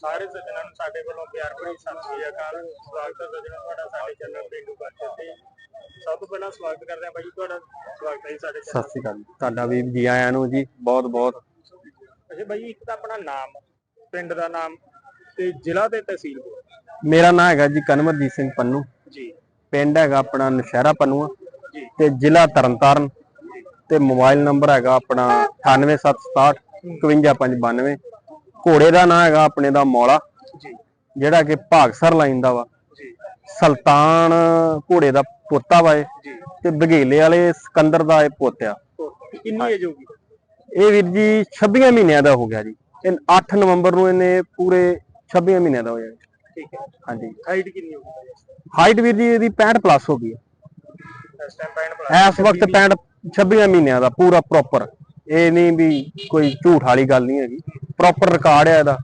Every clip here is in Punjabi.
ਸਾਰੇ ਸੱਜਣਾਂ ਨੂੰ ਸਾਡੇ ਵੱਲੋਂ ਪਿਆਰ ਭਰੀ ਸਤਿ ਸ੍ਰੀ ਅਕਾਲ। ਸਵਾਗਤ ਹੈ ਸੱਜਣਾਂ ਤੁਹਾਡਾ ਸਾਡੇ ਚੈਨਲ ਪਿੰਡੂ ਬਾਤਾਂ ਤੇ। ਸਭ ਤੋਂ ਪਹਿਲਾਂ ਸਵਾਗਤ ਕਰਦੇ ਹਾਂ ਬਾਈ ਤੁਹਾਡਾ ਸਵਾਗਤ ਹੈ ਜੀ ਸਾਡੇ ਚੈਨਲ ਸਤਿ ਸ਼੍ਰੀ ਅਕਾਲ ਤੁਹਾਡਾ ਵੀ ਜੀ ਆਇਆਂ ਨੂੰ ਜੀ ਬਹੁਤ ਬਹੁਤ ਅੱਛਾ ਬਾਈ ਇੱਕ ਤਾਂ ਆਪਣਾ ਨਾਮ ਪਿੰਡ ਦਾ ਨਾਮ ਤੇ ਜ਼ਿਲ੍ਹਾ ਤੇ ਤਹਿਸੀਲ। ਮੇਰਾ ਨਾਮ ਹੈਗਾ ਜੀ ਕਨਵਰਜੀਤ ਸਿੰਘ ਪੰਨੂ। ਜੀ। ਪਿੰਡ ਹੈਗਾ ਆਪਣਾ ਨਸ਼ਹਿਰਾ ਪੰਨੂਆ ਜੀ। ਤੇ ਜ਼ਿਲ੍ਹਾ ਤਰਨਤਾਰਨ। ਤੇ ਮੋਬਾਈਲ ਨੰਬਰ ਹੈਗਾ ਆਪਣਾ 98767 51592 ਘੋੜੇ ਦਾ ਨਾਮ ਹੈਗਾ ਆਪਣੇ ਦਾ ਮੌਲਾ ਜੀ। ਜਿਹੜਾ ਕਿ ਭਾਗਸਰ ਲਾਈਨ ਦਾ ਵਾ। ਜੀ। ਸੁਲਤਾਨ ਘੋੜੇ ਦਾ ਪੋਤਾ ਵਾ ਇਹ। ਜੀ। ਤੇ ਬਘੇਲੇ ਵਾਲੇ ਸਿਕੰਦਰ ਦਾ ਇਹ ਪੋਤਿਆ ਕਿੰਨੀ ਏਜ ਹੋਗੀ ਇਹ ਵੀਰ ਜੀ 26 ਮਹੀਨਿਆਂ ਦਾ ਹੋ ਗਿਆ ਜੀ। ਇਹ 8 ਨਵੰਬਰ ਨੂੰ ਇਹਨੇ ਪੂਰੇ 26 ਮਹੀਨਿਆਂ ਦਾ ਹੋਇਆ ਠੀਕ ਹੈ। ਹਾਂਜੀ। ਹਾਈਟ ਕਿੰਨੀ ਹੋਗੀ ਹਾਈਟ ਵੀਰ ਜੀ ਇਹਦੀ 65 ਪਲੱਸ ਹੋ ਗਈ ਹੈ ਇਸ ਟਾਈਮ ਇਸ ਵਕਤ 65 26 ਮਹੀਨਿਆਂ ਦਾ ਪੂਰਾ ਪ੍ਰੋਪਰ ਇਹ ਨਹੀਂ ਵੀ ਕੋਈ ਝੂਠ ਵਾਲੀ ਗੱਲ ਨਹੀਂ ਹੈਗੀ। ਪ੍ਰੋਪਰ ਰਿਕਾਰਡ ਹੈ ਇਹਦਾ।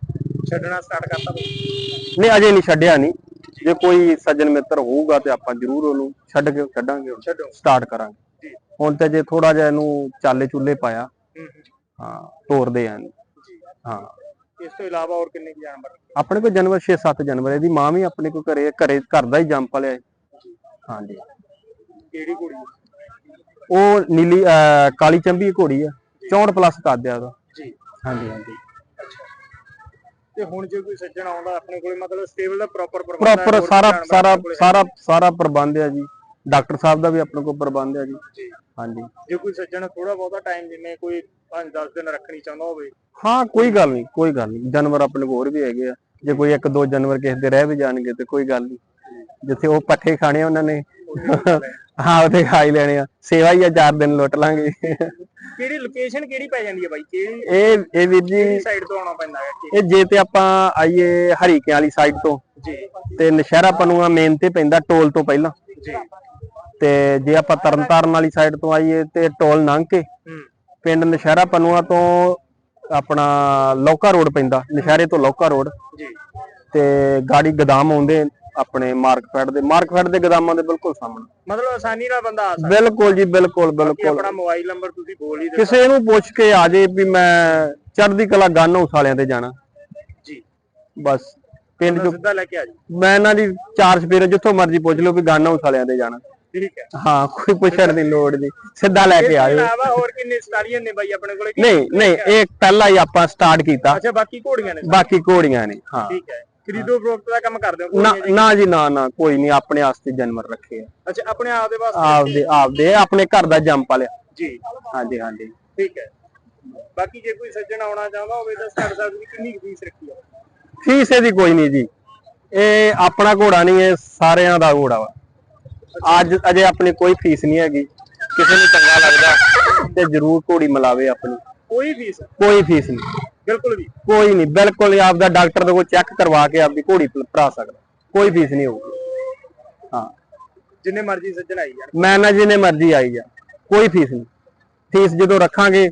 ਛੱਡਣਾ ਸਟਾਰਟ ਕਰਤਾ ਨਹੀਂ ਅਜੇ ਨਹੀਂ ਛੱਡਿਆ ਨਹੀਂ। ਜੇ ਕੋਈ ਸੱਜਣ ਮਿੱਤਰ ਹੋਊਗਾ ਤੇ ਆਪਾਂ ਜ਼ਰੂਰ ਉਹਨੂੰ ਛੱਡ ਕੇ ਛੱਡਾਂਗੇ ਛੱਡੋ। ਸਟਾਰਟ ਕਰਾਂਗੇ। ਹੁਣ ਤੇ ਜੇ ਥੋੜਾ ਜਿਹਾ ਇਹਨੂੰ ਚਾਲੇ ਚੁੱਲੇ ਪਾਇਆ। ਹੂੰ ਤੋਰਦੇ ਆਂ ਜੀ। ਹਾਂ। ਇਸ ਤੋਂ ਇਲਾਵਾ ਹੋਰ ਕਿੰਨੇ ਜਾਨਵਰ? ਆਪਣੇ ਕੋਲ ਜਾਨਵਰ 6-7 ਜਾਨਵਰ ਇਹਦੀ ਮਾਂ ਵੀ ਆਪਣੇ ਕੋਲ ਘਰੇ ਘਰੇ ਘਰ ਦਾ ਹੀ ਜੰਮ ਪਲਿਆ ਹੈ। ਹਾਂਜੀ। ਕਿਹੜੀ ਕੁੜੀ ਉਹ ਨੀਲੀ ਕਾਲੀ ਚੰਬੀ ਘੋੜੀ ਆ। 64 ਪਲੱਸ ਕੱਦ ਆ ਉਹਦਾ। ਜੀ। ਹਾਂਜੀ ਹਾਂਜੀ। ਤੇ ਹੁਣ ਜੇ ਕੋਈ ਸੱਜਣ ਆਉਂਦਾ ਆਪਣੇ ਕੋਲੇ ਮਤਲਬ ਸਟੇਬਲ ਦਾ ਪ੍ਰੋਪਰ ਪ੍ਰਬੰਧ ਪ੍ਰੋਪਰ ਸਾਰਾ ਸਾਰਾ ਸਾਰਾ ਸਾਰਾ ਪ੍ਰਬੰਧ ਆ ਜੀ। ਡਾਕਟਰ ਸਾਹਿਬ ਦਾ ਵੀ ਆਪਣੇ ਕੋਲ ਪ੍ਰਬੰਧ ਜੀ। ਜੀ। ਹਾਂਜੀ। ਜੇ ਕੋਈ ਸੱਜਣ ਥੋੜਾ ਬਹੁਤਾ ਟਾਈਮ ਜਿਵੇਂ ਕੋਈ 5-10 ਦਿਨ ਰੱਖਣੀ ਚਾਹੁੰਦਾ ਹੋਵੇ। ਹਾਂ ਕੋਈ ਗੱਲ ਨਹੀਂ ਕੋਈ ਗੱਲ ਨਹੀਂ। ਜਾਨਵਰ ਆਪਣੇ ਕੋਲ ਹੋਰ ਵੀ ਹੈਗੇ ਆ। ਜੇ ਕੋਈ ਇੱਕ ਦੋ ਜਾਨਵਰ ਕਿਸੇ ਦੇ ਰਹਿ ਵੀ ਜਾਣਗੇ ਤੇ ਕੋਈ ਗੱਲ ਨਹੀਂ। ਜਿੱਥੇ ਉਹ ਪੱਠੇ ਖਾਣੇ ਉਹਨਾਂ ਨੇ। ਹਾਂ ਉਹਦੇ ਖਾਈ ਲੈਣੇ ਆ। ਸੇਵਾ ਹੀ ਆ ਚਾਰ ਦਿਨ ਲੁੱਟ ਲਾਂਗੇ। ਕਿਹੜੀ ਲੋਕੇਸ਼ਨ ਕਿਹੜੀ ਪੈ ਜਾਂਦੀ ਹੈ ਬਾਈ? ਕਿਹੜੀ ਇਹ ਇਹ ਵੀਰ ਜੀ ਕਿਹੜੀ ਸਾਈਡ ਤੋਂ ਆਉਣਾ ਪੈਂਦਾ ਹੈ? ਇਹ ਜੇ ਤੇ ਆਪਾਂ ਆਈਏ ਹਰੀਕੇ ਵਾਲੀ ਸਾਈਡ ਤੋਂ। ਜੀ। ਤੇ ਨਸ਼ਹਿਰਾ ਪਨੂਆ ਮੇਨ ਤੇ ਪੈਂਦਾ ਟੋਲ ਤੋਂ ਪਹਿਲਾਂ। ਜੀ। ਤੇ ਜੇ ਆਪਾਂ ਤਰਨਤਾਰਨ ਵਾਲੀ ਸਾਈਡ ਤੋਂ ਆਈਏ ਤੇ ਟੋਲ ਲੰਘ ਕੇ ਹੂੰ। ਪਿੰਡ ਨਸ਼ਹਿਰਾ ਪਨੂਆ ਤੋਂ ਆਪਣਾ ਲੌਕਾ ਰੋਡ ਪੈਂਦਾ। ਨਸ਼ਹਿਰੇ ਤੋਂ ਲੌਕਾ ਰੋਡ। ਜੀ। ਤੇ ਗਾੜੀ ਗਦਾਮ ਆਉਂਦੇ। ਆਪਣੇ ਮਾਰਕਫੈਟ ਦੇ ਮਾਰਕਫੈਟ ਦੇ ਗਦਾਮਾਂ ਦੇ ਬਿਲਕੁਲ ਸਾਹਮਣੇ। ਮਤਲਬ ਆਸਾਨੀ ਨਾਲ ਬੰਦਾ ਆ ਸਕਦਾ। ਬਿਲਕੁਲ ਜੀ ਬਿਲਕੁਲ ਕਿ ਬਿਲਕੁਲ। ਆਪਣਾ ਮੋਬਾਈਲ ਨੰਬਰ ਤੁਸੀਂ ਬੋਲ ਹੀ ਦਿੱਤਾ ਕਿਸੇ ਨੂੰ ਪੁੱਛ ਕੇ ਆ ਜੇ ਵੀ ਮੈਂ ਚੜ੍ਹਦੀ ਕਲਾ ਗਨ ਹਾਊਸ ਵਾਲਿਆਂ ਤੇ ਜਾਣਾ। ਜੀ। ਬਸ ਪਿੰਡ ਚੋਂ ਸਿੱਧਾ ਲੈ ਕੇ ਆ ਜੀ ਮੈਂ ਇਹਨਾਂ ਦੀ ਚਾਰ ਸਪੀਰ ਜਿੱਥੋਂ ਮਰਜ਼ੀ ਪੁੱਛ ਲਓ ਵੀ ਗਨ ਹਾਊਸ ਵਾਲਿਆਂ ਤੇ ਜਾਣਾ। ਠੀਕ ਹੈ। ਹਾਂ ਕੋਈ ਪੁੱਛਣ ਦੀ ਲੋੜ ਨਹੀਂ। ਸਿੱਧਾ ਲੈ ਕੇ ਆਇਓ ਇਲਾਵਾ ਹੋਰ ਕਿੰਨੇ ਸਟਾਲੀਅਨ ਨੇ ਬਾਈ ਆਪਣੇ ਕੋਲੇ? ਕਿ- ਨਹੀਂ ਨਹੀਂ ਇਹ ਪਹਿਲਾਂ ਹੀ ਆਪਾਂ ਸਟਾਰਟ ਕੀਤਾ। ਅੱਛਾ ਬਾਕੀ ਘੋੜੀਆਂ ਨੇ ਬਾਕੀ ਘੋੜੀਆਂ ਨੇ ਹਾਂ। ਠੀਕ ਹੈ। ਖਰੀਦੋ ਫਰੋਖਤ ਦਾ ਕੰਮ ਕਰਦੇ ਹੋ ਨਾ? ਨਾ ਜੀ ਨਾ ਨਾ ਕੋਈ ਨਹੀਂ ਆਪਣੇ ਵਾਸਤੇ ਜਾਨਵਰ ਰੱਖੇ ਆ। ਅੱਛਾ ਆਪਣੇ ਆਪ ਦੇ ਵਾਸਤੇ ਆਪਦੇ ਆਪਦੇ ਆਪਣੇ ਘਰ ਦਾ ਜੰਮ ਪਾਲਿਆ ਜੀ। ਹਾਂਜੀ ਹਾਂਜੀ। ਠੀਕ ਹੈ। ਬਾਕੀ ਜੇ ਕੋਈ ਸੱਜਣ ਆਉਣਾ ਚਾਹੁੰਦਾ ਹੋਵੇ ਤਾਂ ਸਾਡੇ ਸਾਹਿਬ ਦੀ ਕਿੰਨੀ ਫੀਸ ਰੱਖੀ ਹੈ ਫੀਸ ਇਹਦੀ ਕੋਈ ਨਹੀਂ ਜੀ। ਇਹ ਆਪਣਾ ਘੋੜਾ ਨਹੀਂ ਇਹ ਸਾਰਿਆਂ ਦਾ ਘੋੜਾ ਵਾ। ਅੱਜ ਅਜੇ ਆਪਣੀ ਕੋਈ ਫੀਸ ਨਹੀਂ ਹੈਗੀ। ਕਿਸੇ ਨੂੰ ਚੰਗਾ ਲੱਗਦਾ ਤੇ ਜ਼ਰੂਰ ਘੋੜੀ ਮਿਲਾਵੇ ਆਪਣੀ। ਕੋਈ ਫੀਸ? ਕੋਈ ਫੀਸ ਨਹੀਂ। ਬਿਲਕੁਲ ਵੀ। ਕੋਈ ਨਹੀਂ ਬਿਲਕੁਲ ਹੀ ਆਪਦਾ ਡਾਕਟਰ ਦੇ ਕੋਲ ਚੈੱਕ ਕਰਵਾ ਕੇ ਆਪਦੀ ਘੋੜੀ ਭ- ਭਰਾ ਸਕਦਾ। ਕੋਈ ਫੀਸ ਨਹੀਂ ਹੋਊਗੀ। ਹਾਂ। ਜਿੰਨੇ ਮਰਜ਼ੀ ਸੱਜਣ ਆਈ ਜਾਣ। ਮੈਂ ਨਾ ਜਿਹਨੇ ਮਰਜ਼ੀ ਆਈ ਜਾ ਕੋਈ ਫੀਸ ਨਹੀਂ। ਫੀਸ ਜਦੋਂ ਰੱਖਾਂਗੇ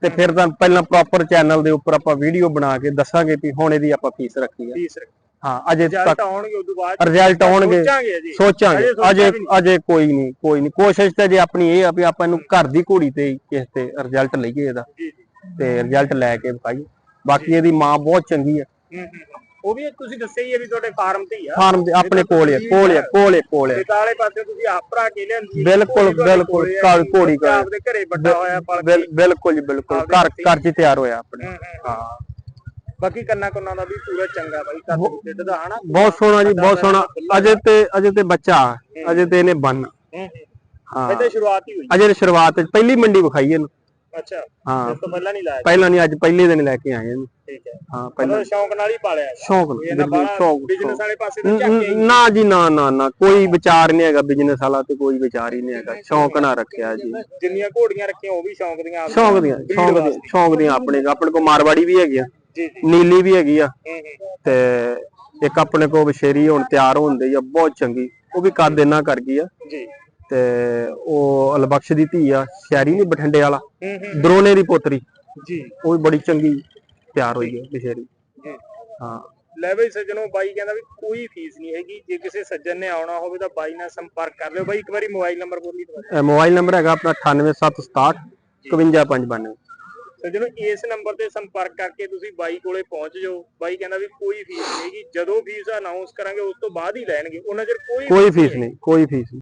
ਤੇ ਫਿਰ ਤਾਂ ਪਹਿਲਾਂ ਪ੍ਰੋਪਰ ਚੈਨਲ ਦੇ ਉੱਪਰ ਆਪਾਂ ਵੀਡੀਓ ਬਣਾ ਕੇ ਦੱਸਾਂਗੇ ਵੀ ਹੁਣ ਇਹਦੀ ਆਪਾਂ ਫੀਸ ਰੱਖੀ ਆ। ਫੀਸ ਹਾਂ ਅਜੇ ਤੱਕ ਆਉਣਗੇ ਉਦੋਂ ਬਾਅਦ ਰਿਜ਼ਲਟ ਆਉਣਗੇ। ਸੋਚਾਂਗੇ ਅਜੇ। ਅਜੇ ਕੋਈ ਨਹੀਂ ਕੋਈ ਨਹੀਂ। ਕੋਸ਼ਿਸ਼ ਤਾਂ ਜੇ ਆਪਣੀ ਇਹ ਆ ਵੀ ਆਪਾਂ ਇਹਨੂੰ ਘਰ ਦੀ ਘੋੜੀ ਤੇ ਹੀ ਕਿਸੇ ਤੇ ਰਿਜ਼ਲਟ ਲਈਏ ਇਹਦਾ। ਤੇ ਰਿਜ਼ਲਟ ਲੈ ਕੇ ਵਿਖਾਈਏ। ਬਾਕੀ ਇਹਦੀ ਮਾਂ ਬਹੁਤ ਚੰਗੀ ਹੂੰ, ਹੂੰ। ਉਹ ਵੀ ਤੁਸੀਂ ਦੱਸਿਆ ਹੀ ਹੈ ਵੀ ਤੁਹਾਡੇ ਫਾਰਮ ਤੇ ਹੀ ਆ। ਫਾਰਮ ਦੇ ਆਪਣੇ ਕੋਲ ਆ ਕੋਲ ਆ ਕੋਲ ਆ ਕੋਲ ਆ। ਕਾਲੇ ਪਾਸੇ ਤੁਸੀਂ ਆਪ ਭਰਾ ਕੇ ਲਿਆਂਦੀ ਹੈ। ਬਿਲਕੁਲ ਬਿਲਕੁਲ ਕਾਲ ਘੋੜੀ ਕਰ ਆਪਦੇ ਘਰੇ ਵੱਡਾ ਹੋਇਆ ਪਲ ਬਿਲ- ਬਿਲਕੁਲ ਜੀ ਬਿਲਕੁਲ। ਘਰ। ਘਰ ਹੀ ਤਿਆਰ ਹੋਇਆ ਆਪਣੇ। ਹੂੰ, ਹੂੰ। ਹਾਂ। ਬਾਕੀ ਕੰਨਾ ਕੰਨਾ ਦਾ ਵੀ ਪੂਰਾ ਚੰਗਾ ਬਾਈ ਕੱਦ ਢਿੱਡ ਦਾ ਹਨਾ ਬਹੁਤ ਸੋਹਣਾ ਜੀ ਬਹੁਤ ਸੋਹਣਾ। ਅਜੇ ਤੇ ਅਜੇ ਤੇ ਬੱਚਾ ਅਜੇ ਤੇ ਇਹਨੇ ਬੰਨ। ਹੂੰ, ਹੂੰ। ਹਾਂ। ਇਹ ਤਾਂ ਸ਼ੁਰੂਆਤ ਹੀ ਹੋਈ। ਅਜੇ ਸ਼ੁਰੂਆਤ ਪਹਿਲੀ ਮੰਡੀ ਵਿਖਾਈ ਇਹਨੂੰ। ਅੱਛਾ ਹਾਂ। ਇਸ ਤੋਂ ਪਹਿਲਾਂ ਨਹੀਂ ਲਾਇਆ ਪਹਿਲਾਂ ਨਹੀਂ ਅੱਜ ਪਹਿਲੇ ਦਿਨ ਲੈ ਕੇ ਆਏ ਇਹਨੂੰ ਠੀਕ ਹੈ। ਹਾਂ ਪਹਿਲਾਂ। ਮਤਲਬ ਸ਼ੌਂਕ ਨਾਲ ਹੀ ਪਾਲਿਆ ਹੈ। ਸ਼ੌਂਕ ਕੋਈ ਨਾਲ, ਇਹਨਾਂ ਬਿਲਕੁਲ ਬਾਹਰ ਸ਼ੌਂਕ ਬਿਜ਼ਨਸ ਵਾਲੇ ਪਾਸੇ ਤੋਂ ਨ- ਕੇ ਨ- ਨਾ ਜੀ ਨਾ ਨਾ ਨਾ ਕੋਈ ਵਿਚਾਰ ਨਹੀਂ ਹੈਗਾ ਬਿਜ਼ਨਸ ਵਾਲਾ ਤੇ ਕੋਈ ਵਿਚਾਰ ਹੀ ਨਹੀਂ ਹੈਗਾ। ਸ਼ੌਂਕ ਨਾਲ ਰੱਖਿਆ ਜੀ। ਜਿੰਨੀਆਂ ਘੋੜੀਆਂ ਰੱਖੀਆਂ ਉਹ ਵੀ ਸ਼ੌਂਕ ਦੀਆਂ। ਸ਼ੌਂਕ ਦੀਆਂ breed ਸ਼ੌਂਕ ਦੀਆਂ ਵਾਸਤੇ। ਸ਼ੌਂਕ ਦੀਆਂ ਆਪਣੇ ਆਪਣੇ ਕੋਲ ਮਾਰਵਾੜੀ ਵੀ ਹੈਗੀ ਆ। ਜੀ ਜੀ। ਨੀਲੀ ਵੀ ਹੈਗੀ ਆ। ਹੂੰ, ਹੂੰ। ਤੇ ਇੱਕ ਆਪਣੇ ਕੋਲ ਵਿਸ਼ੇਰੀ ਹੁਣ ਤਿਆਰ ਹੁੰਦੀ ਆ ਬਹੁਤ ਚੰਗੀ। ਉਹ ਵੀ ਕੱਦ ਇੰਨਾ ਕਰ ਗਈ ਆ। ਜੀ। ਤੇ ਉਹ ਅਲਬਖਸ਼ ਦੀ ਧੀ ਆ ਸ਼ਹਿਰੀ ਨਹੀਂ ਬਠਿੰਡੇ ਵਾਲਾ ਦਰੋਨੇ ਦੀ ਪੋਤਰੀ। ਜੀ। ਉਹ ਵੀ ਬੜੀ ਚੰਗੀ ਤਿਆਰ ਹੋਈ ਹੈ ਜੀ ਹਾਂ। ਲੈ ਬਈ ਸੱਜਣੋ ਬਾਈ ਕਹਿੰਦਾ ਵੀ ਕੋਈ ਫੀਸ ਨਹੀਂ ਹੈਗੀ ਜੇ ਕਿਸੇ ਸੱਜਣ ਨੇ ਆਉਣਾ ਹੋਵੇ ਤਾਂ ਬਾਈ ਨਾਲ ਸੰਪਰਕ ਕਰ ਲਿਓ। ਬਾਈ ਇੱਕ ਵਾਰੀ ਮੋਬਾਈਲ ਨੰਬਰ ਬੋਲੀ ਇਹ ਮੋਬਾਈਲ ਨੰਬਰ ਹੈਗਾ ਆਪਣਾ 98767 51592 ਸੱਜਣੋ ਇਸ ਨੰਬਰ ਤੇ ਸੰਪਰਕ ਕਰਕੇ ਤੁਸੀਂ ਬਾਈ ਕੋਲੇ ਪਹੁੰਚ ਜਾਓ। ਬਾਈ ਕਹਿੰਦਾ ਵੀ ਕੋਈ ਫੀਸ ਨਹੀਂਗੀ ਜਦੋਂ ਫੀਸ ਅਨਾਉਂਸ ਕਰਾਂਗੇ ਉਸ ਤੋਂ ਬਾਅਦ ਹੀ ਲੈਣਗੇ। ਉਹਨਾਂ ਚਿਰ ਕੋਈ ਕੋਈ ਫੀਸ ਫੀਸ ਨਹੀਂ ਕੋਈ ਫੀਸ ਨਹੀਂ।